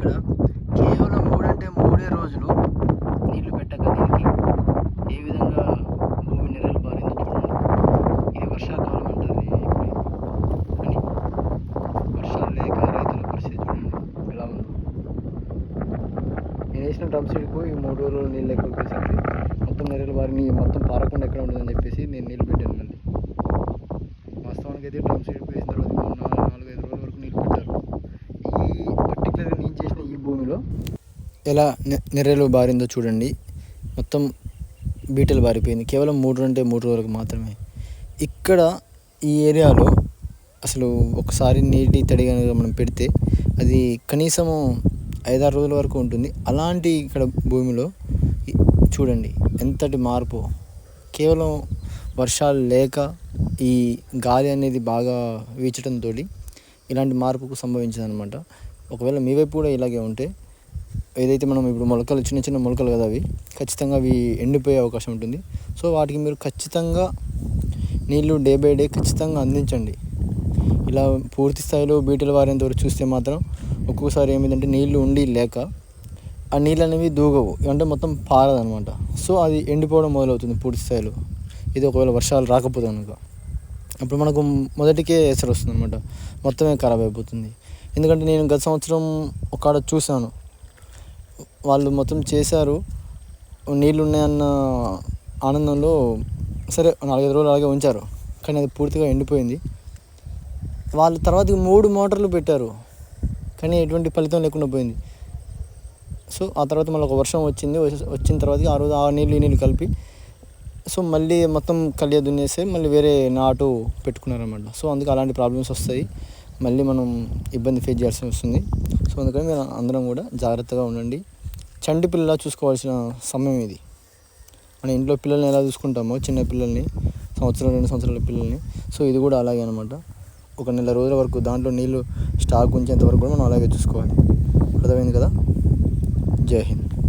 ఇక్కడ కేవలం మూడంటే మూడే రోజులు నీళ్ళు పెట్టక దీనికి ఏ విధంగా భూమి నెలలు బారిందో చూడండి. ఇది వర్షాకాలం అంటారు కానీ అని వర్షాలు లేక రైతుల పరిస్థితి చూడండి. ఎలా ఉందో. నేను వేసిన డ్రమ్ సీడ్కు ఈ మూడు రోజులు నీళ్ళు ఎక్కువ వేసరికి మొత్తం నెరలు బారిని మొత్తం పారకుండా ఎక్కడ ఉండదని చెప్పేసి నేను నీళ్ళు పెట్టాను మళ్ళీ వాస్తవానికి అయితే డ్రమ్ సీడ్ వేసిన తర్వాత మూడు నాలుగు నాలుగైదు రోజుల వరకు నీళ్ళు పెట్టారు ఈ పర్టికులర్గా నేను చేసిన ఈ భూమిలో ఎలా నెర్రెలు బారిందో చూడండి. మొత్తం బీటలు బారిపోయింది. కేవలం మూడు అంటే మూడు రోజులకు మాత్రమే. ఇక్కడ ఈ ఏరియాలో అసలు ఒకసారి నీటి తడి కనుక మనం పెడితే అది కనీసము ఐదారు రోజుల వరకు ఉంటుంది. అలాంటి ఇక్కడ భూమిలో చూడండి ఎంతటి మార్పు. కేవలం వర్షాలు లేక ఈ గాలి అనేది బాగా వీచడంతో ఇలాంటి మార్పుకు సంభవించింది అనమాట ఒకవేళ మీ వైపు కూడా ఇలాగే ఉంటే ఏదైతే మనం ఇప్పుడు మొలకలు చిన్న చిన్న మొలకలు కదా అవి ఖచ్చితంగా అవి ఎండిపోయే అవకాశం ఉంటుంది. సో వాటికి మీరు ఖచ్చితంగా నీళ్ళు డే బై డే ఖచ్చితంగా అందించండి. ఇలా పూర్తి స్థాయిలో బీటలు వారేంత వరకు చూస్తే మాత్రం ఒక్కొక్కసారి ఏమైందంటే నీళ్ళు ఉండి లేక ఆ నీళ్ళు అనేవి దూగవు. అంటే మొత్తం పారదనమాట. సో అది ఎండిపోవడం మొదలవుతుంది పూర్తి స్థాయిలో. ఇది ఒకవేళ వర్షాలు రాకపోతే కనుక అప్పుడు మనకు మొదటికే ఎసరు వస్తుంది అనమాట మొత్తమే ఖరాబ్ అయిపోతుంది. ఎందుకంటే నేను గత సంవత్సరం ఒక ఆడ చూశాను. వాళ్ళు మొత్తం చేశారు. నీళ్ళు ఉన్నాయన్న ఆనందంలో సరే నాలుగైదు రోజులు అలాగే ఉంచారు. కానీ అది పూర్తిగా ఎండిపోయింది. వాళ్ళు తర్వాత మూడు మోటార్లు పెట్టారు. కానీ ఎటువంటి ఫలితం లేకుండా పోయింది. సో ఆ తర్వాత మళ్ళీ ఒక వర్షం వచ్చింది. వచ్చి- వచ్చిన తర్వాత ఆ రోజు ఆ నీళ్ళు ఈ నీళ్ళు కలిపి సో మళ్ళీ మొత్తం కలియ దున్నేసి మళ్ళీ వేరే నాటు పెట్టుకున్నారన్నమాట. సో అందుకే అలాంటి ప్రాబ్లమ్స్ వస్తాయి. మళ్ళీ మనం ఇబ్బంది ఫేస్ చేయాల్సి వస్తుంది. సో అందుకని మీరు అందరం కూడా జాగ్రత్తగా ఉండండి. చంటి పిల్లలా చూసుకోవాల్సిన సమయం ఇది. మన ఇంట్లో పిల్లల్ని ఎలా చూసుకుంటామో చిన్న పిల్లల్ని సంవత్సరం రెండు సంవత్సరాల పిల్లల్ని. సో ఇది కూడా అలాగే అనమాట ఒక నెల రోజుల వరకు దాంట్లో నీళ్ళు స్టాక్ ఉంచేంత వరకు కూడా మనం అలాగే చూసుకోవాలి. అర్థమైంది కదా? జై హింద్.